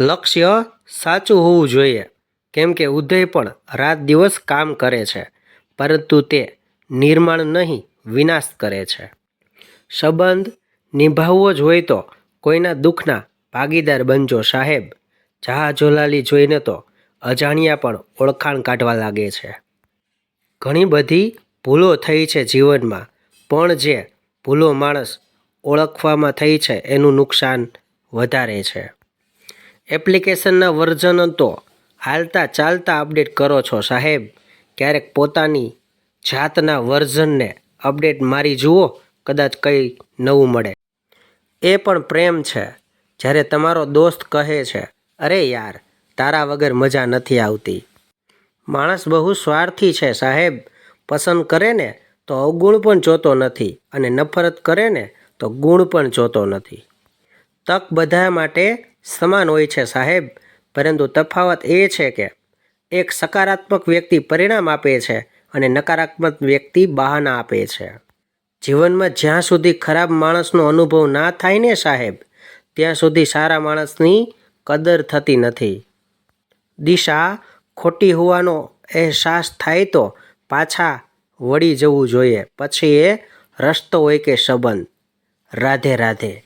લક્ષ્ય સાચું હોવું જોઈએ. કેમ કે ઉદય પણ રાત દિવસ કામ કરે છે, પરંતુ તે નિર્માણ નહીં, વિનાશ કરે છે. સંબંધ નિભાવવો જ હોય તો કોઈના દુઃખના ભાગીદાર બનજો સાહેબ. જહાજોલાલી જોઈને તો અજાણ્યા પણ ઓળખાણ કાઢવા લાગે છે. ઘણી બધી ભૂલો થઈ છે જીવનમાં, પણ જે ભૂલો માણસ ઓળખવામાં થઈ છે એનું નુકસાન વધારે છે. એપ્લિકેશનના વર્ઝન તો હાલતા ચાલતા અપડેટ કરો છો, સાહેબ. ક્યારેક પોતાની જાતના વર્ઝનને અપડેટ મારી જુઓ, કદાચ કંઈ નવું મળે. એ પણ પ્રેમ છે. જ્યારે તમારો દોસ્ત કહે છે, અરે યાર, તારા વગર મજા નથી આવતી. માણસ બહુ સ્વાર્થી છે, સાહેબ. પસંદ કરે ને તો અવગુણ પણ જોતો નથી અને નફરત કરે ને તો ગુણ પણ જોતો નથી. તક બધા માટે સમાન હોય છે, સાહેબ. પરંતુ તફાવત એ છે કે એક સકારાત્મક વ્યક્તિ પરિણામ આપે છે અને નકારાત્મક વ્યક્તિ બહાના આપે છે. જીવનમાં જ્યાં સુધી ખરાબ માણસનો અનુભવ ના થાય ને, સાહેબ, ત્યાં સુધી સારા માણસની કદર થતી નથી. દિશા ખોટી હોવાનો અહેસાસ થાય તો પાછા વળી જવું જોઈએ. પછી એ રસ્તો હોય કે સંબંધ. રાધે રાધે.